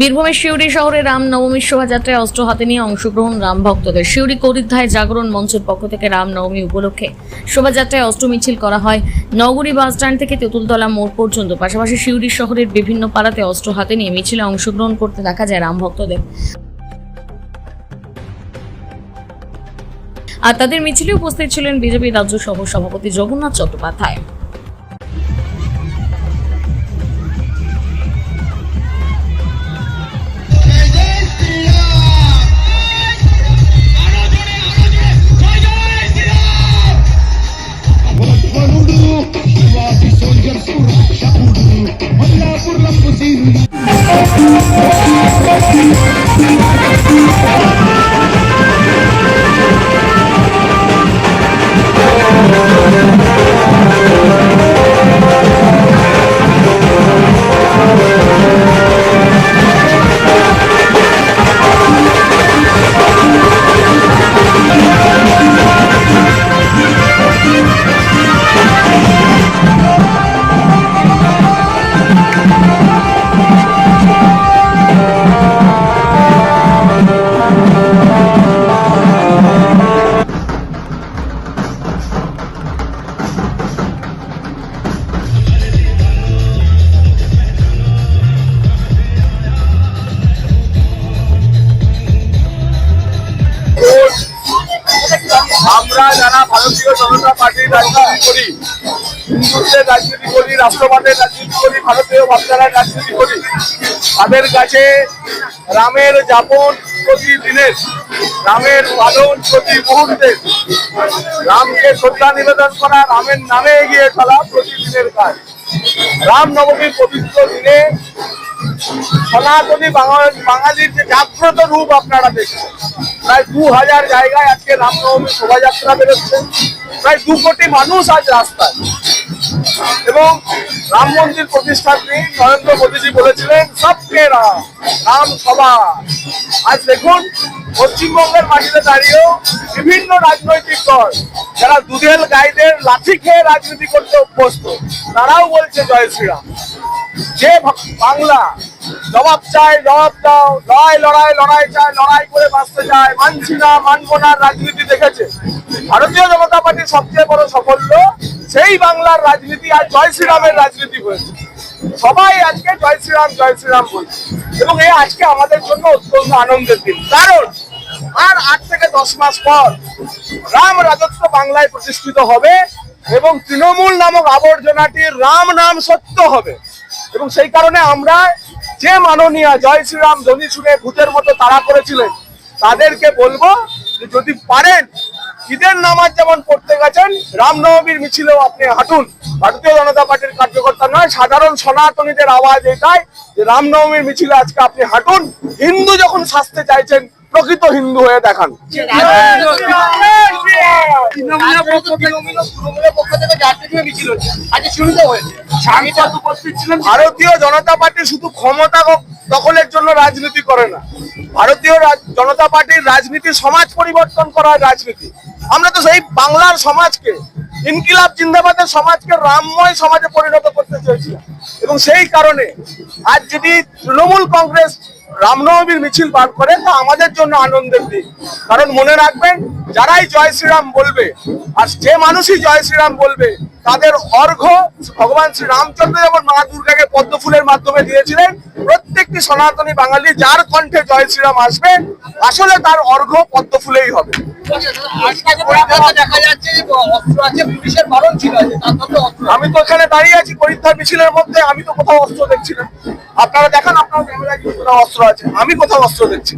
বীরভূমের শিউরি শহরে রাম নবমীর শোভাযাত্রায় অস্ত্র হাতে নিয়ে অংশগ্রহণ রাম ভক্তদের। শিউরি করিদ্ধায় জাগরণ মঞ্চের পক্ষ থেকে রাম নবমী উপলক্ষে শোভাযাত্রায় অস্ত্র মিছিল করা হয়। নগরী বাস স্ট্যান্ড থেকে তেঁতুলতলা মোড় পর্যন্ত। পাশাপাশি শিউরি শহরের বিভিন্ন পাড়াতে অস্ত্র হাতে নিয়ে মিছিলে অংশগ্রহণ করতে দেখা যায় রাম ভক্তদের। আর তাদের মিছিলে উপস্থিত ছিলেন বিজেপি রাজ্য সহ সভাপতি জগন্নাথ চট্টোপাধ্যায়। ভারতীয় জনতা পার্টির রাজনীতি করি হিন্দুত্বের রাজনীতি করি, রাষ্ট্রবাদের রাজনীতি করি, ভারতীয় রাজনীতি করি, তাদের কাছে রামের যাপন প্রতিদিনের রামের পালন প্রতি মুহূর্তে, রামকে শ্রদ্ধা নিবেদন করা, রামের নামে এগিয়ে চলা প্রতিদিনের কাজ। রাম নবমীর পবিত্র দিনে সনাতনী বাঙাল- বাঙালির যে জাগ্রত রূপ আপনারা দেখছেন। প্রায় দু হাজার জায়গায় আজকে রামনবমী শোভাযাত্রা বেরোচ্ছে। প্রায় দু কোটি মানুষ আজ রাস্তায়। এবং রাম মন্দির প্রতিষ্ঠার দিন নরেন্দ্র মোদীজি বলেছিলেন, সবকে রাম রাম সভা আজ দেখুন, পশ্চিমবঙ্গের মাটিতে দাঁড়িয়েও বিভিন্ন রাজনৈতিক দল, যারা দুধেল গাইদের লাঠি খেয়ে রাজনীতি করতে অভ্যস্ত, তারাও বলছে জয় শ্রীরাম। যে বাংলা জবাব চাই, জবাব দাও। লড়াই লড়াই লড়াই চাই, লড়াই করে বাঁচতে চায় মানছি না, মানবো না, রাজনীতি দেখেছে। ভারতীয় জনতা পার্টির সবচেয়ে বড় সাফল্য, সেই বাংলার রাজনীতি আর জয় শ্রীরামের রাজনীতি হয়েছে। সবাই আজকে জয় শ্রীরাম জয় শ্রীরাম বলছে। এবং এই আজকে আমাদের জন্য অত্যন্ত আনন্দের দিন। কারণ, আর আট থেকে দশ মাস পর রাম রাজত্ব বাংলায় প্রতিষ্ঠিত হবে এবং তৃণমূল নামক আবর্জনাটির রাম নাম সত্য হবে। এবং সেই কারণে আমরা যে মাননীয় জয় শ্রীরাম ধ্বনি শুনে ভূতের মতো তাড়া করেছিলেন, তাদেরকে বলব যে যদি পারেন, ঈদের নামাজ যেমন পড়তে গেছেন, রামনবমীর মিছিলেও আপনি হাঁটুন। ভারতীয় জনতা পার্টির কার্যকর্তা নয়, সাধারণ সনাতনীদের আওয়াজ এটাই যে রামনবমীর মিছিলে আজকে আপনি হাঁটুন। হিন্দু যখন শাস্তে চাইছেন, প্রকৃত হিন্দু হয়ে দেখান। তৃণমূলের পক্ষ তৃণমূলের পক্ষ থেকে চারটে মিছিল হচ্ছে আজকে শুরুতে হয়েছে সাংসদ উপস্থিত ছিলেন ভারতীয় জনতা পার্টি শুধু ক্ষমতা দখলের জন্য রাজনীতি করে না। ভারতীয় জনতা পার্টির রাজনীতি সমাজ পরিবর্তন করার রাজনীতি। আমরা তো সেই বাংলার সমাজকে ইনকিলাব জিন্দাবাদের সমাজকে রামময় সমাজে পরিণত করতে চেয়েছিলাম। এবং সেই কারণে আজ যদি তৃণমূল কংগ্রেস রামনবমীর মিছিল বার করে তা আমাদের জন্য আনন্দের দিন। কারণ মনে রাখবেন, যারাই জয় শ্রীরাম বলবে, আর যে মানুষই জয় শ্রীরাম বলবে তাদের অর্ঘ্য ভগবান শ্রী রামচন্দ্র যেমন মা দুর্গাকে পদ্ম ফুলের মাধ্যমে দিয়েছিলেন। প্রত্যেকটি সনাতনী বাঙালি যার কণ্ঠে জয় শ্রীরাম আসবে, আসলে তার অর্ঘ্য পদ্ম ফুলেই হবে। আমি তো এখানে দাঁড়িয়ে আছি পরীক্ষা মিছিলের মধ্যে, আমি তো কোথাও অস্ত্র দেখছি না। আপনারা দেখান, আপনার ক্যামেরায় কোথাও অস্ত্র আছে। আমি কোথাও অস্ত্র দেখছি।